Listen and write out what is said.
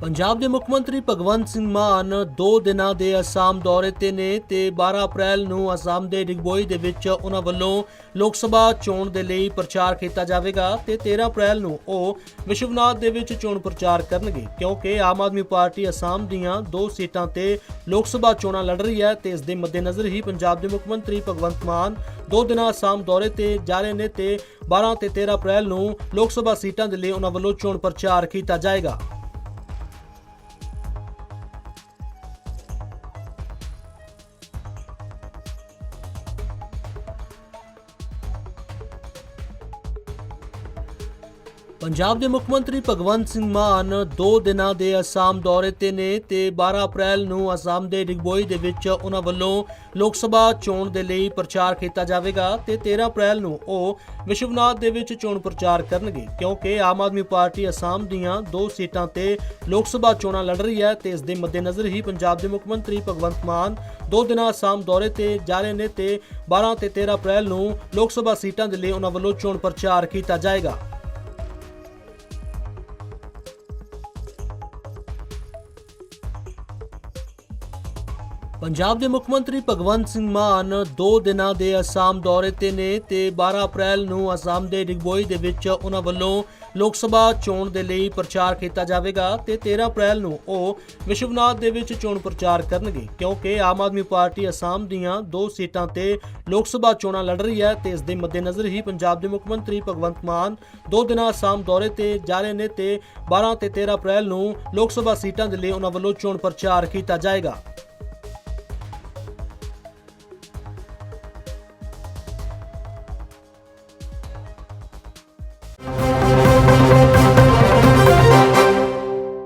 ਪੰਜਾਬ ਦੇ ਮੁੱਖ ਮੰਤਰੀ ਭਗਵੰਤ ਸਿੰਘ ਮਾਨ 2 ਦਿਨਾਂ ਦੇ ਅਸਾਮ ਦੌਰੇ ਤੇ ਨੇ ਤੇ 12 ਅਪ੍ਰੈਲ ਨੂੰ ਅਸਾਮ ਦੇ ਡਿਗਬੋਈ ਦੇ ਵਿੱਚ ਉਹਨਾਂ ਵੱਲੋਂ ਲੋਕ ਸਭਾ ਚੋਣ ਦੇ ਲਈ ਪ੍ਰਚਾਰ ਕੀਤਾ ਜਾਵੇਗਾ ਤੇ 13 ਅਪ੍ਰੈਲ ਨੂੰ ਉਹ ਵਿਸ਼ਵਨਾਥ ਦੇ ਵਿੱਚ ਚੋਣ ਪ੍ਰਚਾਰ ਕਰਨਗੇ, ਕਿਉਂਕਿ ਆਮ ਆਦਮੀ ਪਾਰਟੀ ਅਸਾਮ ਦੀਆਂ ਦੋ ਸੀਟਾਂ ਤੇ ਲੋਕ ਸਭਾ ਚੋਣਾਂ ਲੜ ਰਹੀ ਹੈ ਤੇ ਇਸ ਦੇ ਮੱਦੇਨਜ਼ਰ ਹੀ ਪੰਜਾਬ ਦੇ ਮੁੱਖ ਮੰਤਰੀ ਭਗਵੰਤ ਮਾਨ ਦੋ ਦਿਨਾਂ ਅਸਾਮ ਦੌਰੇ ਤੇ ਜਾ ਰਹੇ ਨੇ ਤੇ 12 ਤੇ 13 ਅਪ੍ਰੈਲ ਨੂੰ ਲੋਕ ਸਭਾ ਸੀਟਾਂ ਦੇ ਲਈ ਉਹਨਾਂ ਵੱਲੋਂ ਚੋਣ ਪ੍ਰਚਾਰ ਕੀਤਾ ਜਾਏਗਾ। ਪੰਜਾਬ ਦੇ ਮੁੱਖ ਮੰਤਰੀ ਭਗਵੰਤ ਸਿੰਘ ਮਾਨ 2 ਦਿਨਾਂ ਦੇ ਅਸਾਮ ਦੌਰੇ ਤੇ ਨੇ ਤੇ 12 ਅਪ੍ਰੈਲ ਨੂੰ ਅਸਾਮ ਦੇ ਡਿਗਬੋਈ ਦੇ ਵਿੱਚ ਉਹਨਾਂ ਵੱਲੋਂ ਲੋਕ ਸਭਾ ਚੋਣ ਦੇ ਲਈ ਪ੍ਰਚਾਰ ਕੀਤਾ ਜਾਵੇਗਾ ਤੇ 13 ਅਪ੍ਰੈਲ ਨੂੰ ਉਹ ਵਿਸ਼ਵਨਾਥ ਦੇ ਵਿੱਚ ਚੋਣ ਪ੍ਰਚਾਰ ਕਰਨਗੇ, ਕਿਉਂਕਿ ਆਮ ਆਦਮੀ ਪਾਰਟੀ ਅਸਾਮ ਦੀਆਂ ਦੋ ਸੀਟਾਂ ਤੇ ਲੋਕ ਸਭਾ ਚੋਣਾਂ ਲੜ ਰਹੀ ਹੈ ਤੇ ਇਸ ਦੇ ਮੱਦੇਨਜ਼ਰ ਹੀ ਪੰਜਾਬ ਦੇ ਮੁੱਖ ਮੰਤਰੀ ਭਗਵੰਤ ਮਾਨ ਦੋ ਦਿਨਾਂ ਅਸਾਮ ਦੌਰੇ ਤੇ ਜਾ ਰਹੇ ਨੇ ਤੇ 12 ਤੇ 13 ਅਪ੍ਰੈਲ ਨੂੰ ਲੋਕ ਸਭਾ ਸੀਟਾਂ ਦੇ ਲਈ ਉਹਨਾਂ ਵੱਲੋਂ ਚੋਣ ਪ੍ਰਚਾਰ ਕੀਤਾ ਜਾਏਗਾ। ਪੰਜਾਬ ਦੇ ਮੁੱਖ ਮੰਤਰੀ ਭਗਵੰਤ ਸਿੰਘ ਮਾਨ 2 ਦਿਨਾਂ ਦੇ ਅਸਾਮ ਦੌਰੇ ਤੇ ਨੇ ਤੇ 12 ਅਪ੍ਰੈਲ ਨੂੰ ਅਸਾਮ ਦੇ ਡਿਗਬੋਈ ਦੇ ਵਿੱਚ ਉਹਨਾਂ ਵੱਲੋਂ ਲੋਕ ਸਭਾ ਚੋਣ ਦੇ ਲਈ ਪ੍ਰਚਾਰ ਕੀਤਾ ਜਾਵੇਗਾ ਤੇ 13 ਅਪ੍ਰੈਲ ਨੂੰ ਉਹ ਵਿਸ਼ਵਨਾਥ ਦੇ ਵਿੱਚ ਚੋਣ ਪ੍ਰਚਾਰ ਕਰਨਗੇ, ਕਿਉਂਕਿ ਆਮ ਆਦਮੀ ਪਾਰਟੀ ਅਸਾਮ ਦੀਆਂ ਦੋ ਸੀਟਾਂ ਤੇ ਲੋਕ ਸਭਾ ਚੋਣਾਂ ਲੜ ਰਹੀ ਹੈ ਤੇ ਇਸ ਦੇ ਮੱਦੇਨਜ਼ਰ ਹੀ ਪੰਜਾਬ ਦੇ ਮੁੱਖ ਮੰਤਰੀ ਭਗਵੰਤ ਮਾਨ ਦੋ ਦਿਨਾਂ ਅਸਾਮ ਦੌਰੇ ਤੇ ਜਾ ਰਹੇ ਨੇ ਤੇ 12 ਤੇ 13 ਅਪ੍ਰੈਲ ਨੂੰ ਲੋਕ ਸਭਾ ਸੀਟਾਂ ਦੇ ਲਈ ਉਹਨਾਂ ਵੱਲੋਂ ਚੋਣ ਪ੍ਰਚਾਰ ਕੀਤਾ ਜਾਏਗਾ।